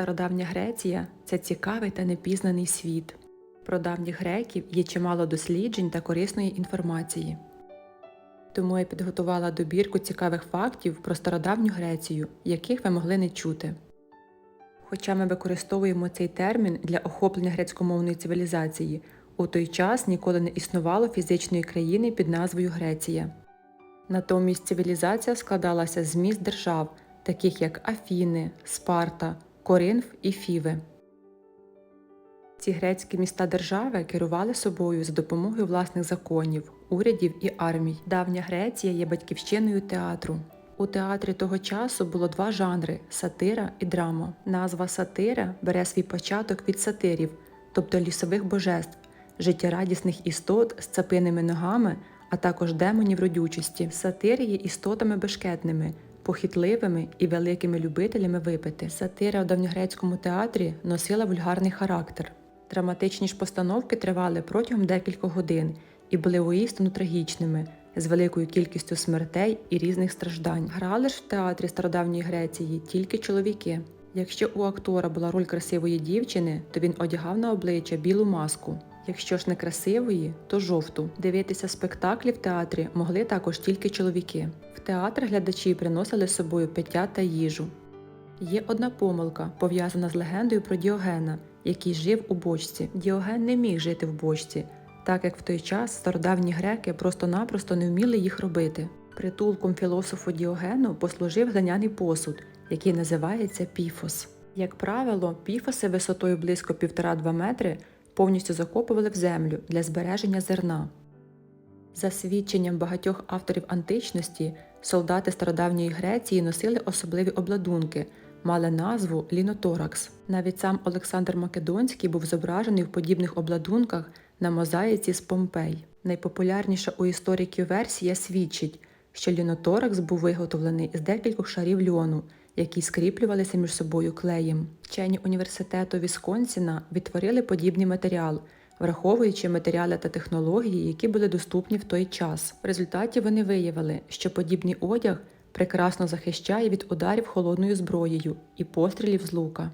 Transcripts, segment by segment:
Стародавня Греція це цікавий та непізнаний світ. Про давніх греків є чимало досліджень та корисної інформації. Тому я підготувала добірку цікавих фактів про стародавню Грецію, яких ви могли не чути. Хоча ми використовуємо цей термін для охоплення грецькомовної цивілізації, у той час ніколи не існувало фізичної країни під назвою Греція. Натомість цивілізація складалася з міст держав, таких як Афіни, Спарта, Коринф і Фіви. Ці грецькі міста держави керували собою за допомогою власних законів, урядів і армій. Давня Греція є батьківщиною театру. У театрі того часу було два жанри сатира і драма. Назва сатира бере свій початок від сатирів, тобто лісових божеств, життєрадісних істот з цапиними ногами, а також демонів родючості. Сатири є істотами бешкетними, похитливими і великими любителями випити. Сатира у давньогрецькому театрі носила вульгарний характер. Драматичні ж постановки тривали протягом декількох годин і були воістину трагічними, з великою кількістю смертей і різних страждань. Грали ж в театрі стародавньої Греції тільки чоловіки. Якщо у актора була роль красивої дівчини, то він одягав на обличчя білу маску. Якщо ж не красивої, то жовту. Дивитися спектаклі в театрі могли також тільки чоловіки. В театр глядачі приносили з собою пиття та їжу. Є одна помилка, пов'язана з легендою про Діогена, який жив у бочці. Діоген не міг жити в бочці, так як в той час стародавні греки просто-напросто не вміли їх робити. Притулком філософу Діогену послужив глиняний посуд, який називається піфос. Як правило, піфоси висотою близько 1,5-2 метри повністю закопували в землю для збереження зерна. За свідченням багатьох авторів античності, солдати стародавньої Греції носили особливі обладунки, мали назву ліноторакс. Навіть сам Олександр Македонський був зображений в подібних обладунках на мозаїці з Помпей. Найпопулярніша у істориків версія свідчить, що ліноторакс був виготовлений з декількох шарів льону, які скріплювалися між собою клеєм. Вчені університету Вісконсіна відтворили подібний матеріал, враховуючи матеріали та технології, які були доступні в той час. В результаті вони виявили, що подібний одяг прекрасно захищає від ударів холодною зброєю і пострілів з лука.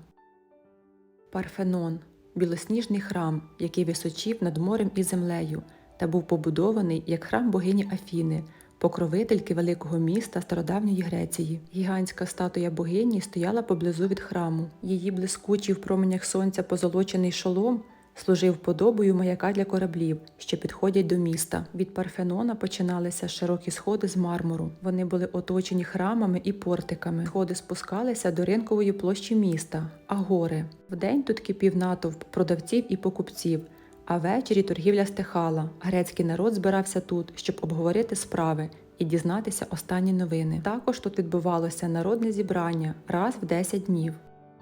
Парфенон білосніжний храм, який височів над морем і землею, та був побудований як храм богині Афіни, покровительки великого міста стародавньої Греції. Гігантська статуя богині стояла поблизу від храму. Її блискучий в променях сонця позолочений шолом служив подобою маяка для кораблів, що підходять до міста. Від Парфенона починалися широкі сходи з мармуру. Вони були оточені храмами і портиками. Сходи спускалися до ринкової площі міста, агори. Вдень тут кипів натовп продавців і покупців. А ввечері торгівля стихала. Грецький народ збирався тут, щоб обговорити справи і дізнатися останні новини. Також тут відбувалося народне зібрання раз в 10 днів.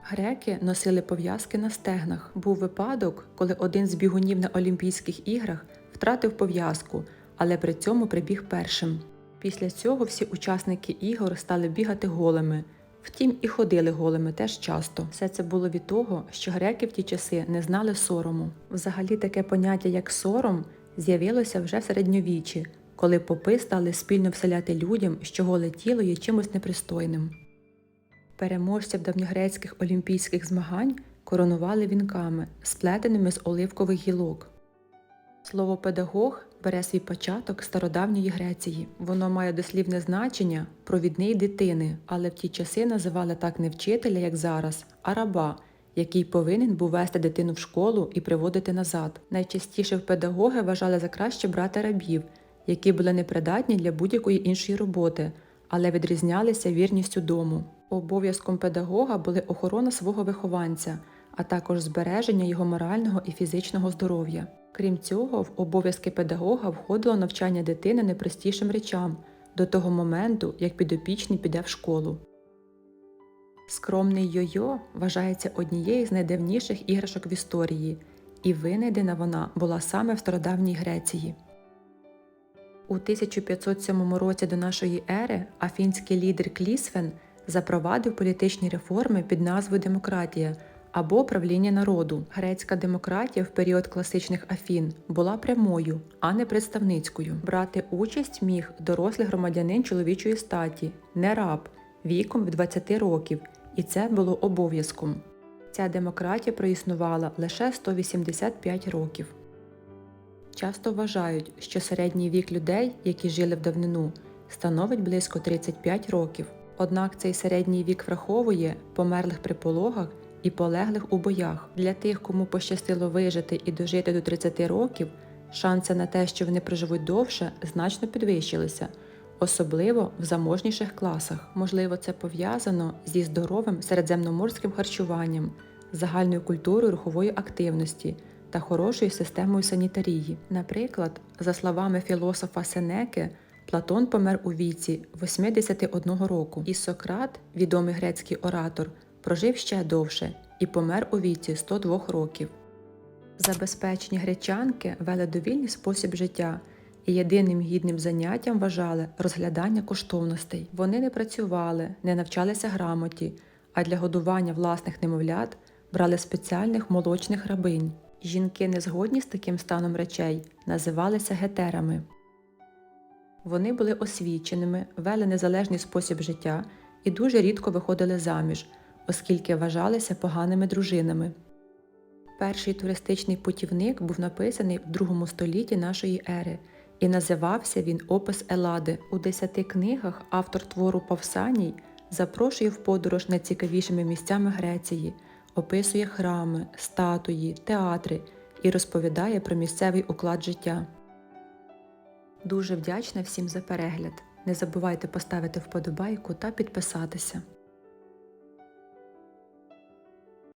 Греки носили пов'язки на стегнах. Був випадок, коли один з бігунів на Олімпійських іграх втратив пов'язку, але при цьому прибіг першим. Після цього всі учасники ігор стали бігати голими. Втім, і ходили голими теж часто. Все це було від того, що греки в ті часи не знали сорому. Взагалі таке поняття, як сором, з'явилося вже в середньовіччі, коли попи стали спільно вселяти людям, що голе тіло є чимось непристойним. Переможців давньогрецьких олімпійських змагань коронували вінками, сплетеними з оливкових гілок. Слово педагог бере свій початок стародавньої Греції. Воно має дослівне значення провідний дитини, але в ті часи називали так не вчителя, як зараз, а раба, який повинен був вести дитину в школу і приводити назад. Найчастіше в педагоги вважали за краще брати рабів, які були непридатні для будь-якої іншої роботи, але відрізнялися вірністю дому. Обов'язком педагога були охорона свого вихованця, а також збереження його морального і фізичного здоров'я. Крім цього, в обов'язки педагога входило навчання дитини найпростішим речам до того моменту, як підопічний піде в школу. Скромний йо-йо вважається однією з найдавніших іграшок в історії, і винайдена вона була саме в стародавній Греції. У 1507 році до нашої ери афінський лідер Клісфен запровадив політичні реформи під назвою демократія або правління народу. Грецька демократія в період класичних Афін була прямою, а не представницькою. Брати участь міг дорослий громадянин чоловічої статі, не раб, віком від 20 років, і це було обов'язком. Ця демократія проіснувала лише 185 років. Часто вважають, що середній вік людей, які жили в давнину, становить близько 35 років. Однак цей середній вік враховує померлих при пологах і полеглих у боях. Для тих, кому пощастило вижити і дожити до 30 років, шанси на те, що вони проживуть довше, значно підвищилися, особливо в заможніших класах. Можливо, це пов'язано зі здоровим середземноморським харчуванням, загальною культурою рухової активності та хорошою системою санітарії. Наприклад, за словами філософа Сенеки, Платон помер у віці 81 року, і Сократ, відомий грецький оратор, прожив ще довше і помер у віці 102 років. Забезпечені гречанки вели довільний спосіб життя і єдиним гідним заняттям вважали розглядання коштовностей. Вони не працювали, не навчалися грамоті, а для годування власних немовлят брали спеціальних молочних рабинь. Жінки, не згодні з таким станом речей, називалися гетерами. Вони були освіченими, вели незалежний спосіб життя і дуже рідко виходили заміж, оскільки вважалися поганими дружинами. Перший туристичний путівник був написаний в другому столітті нашої ери, і називався він Опис Елади. У десяти книгах автор твору Павсаній запрошує в подорож найцікавішими місцями Греції, описує храми, статуї, театри і розповідає про місцевий уклад життя. Дуже вдячна всім за перегляд. Не забувайте поставити вподобайку та підписатися.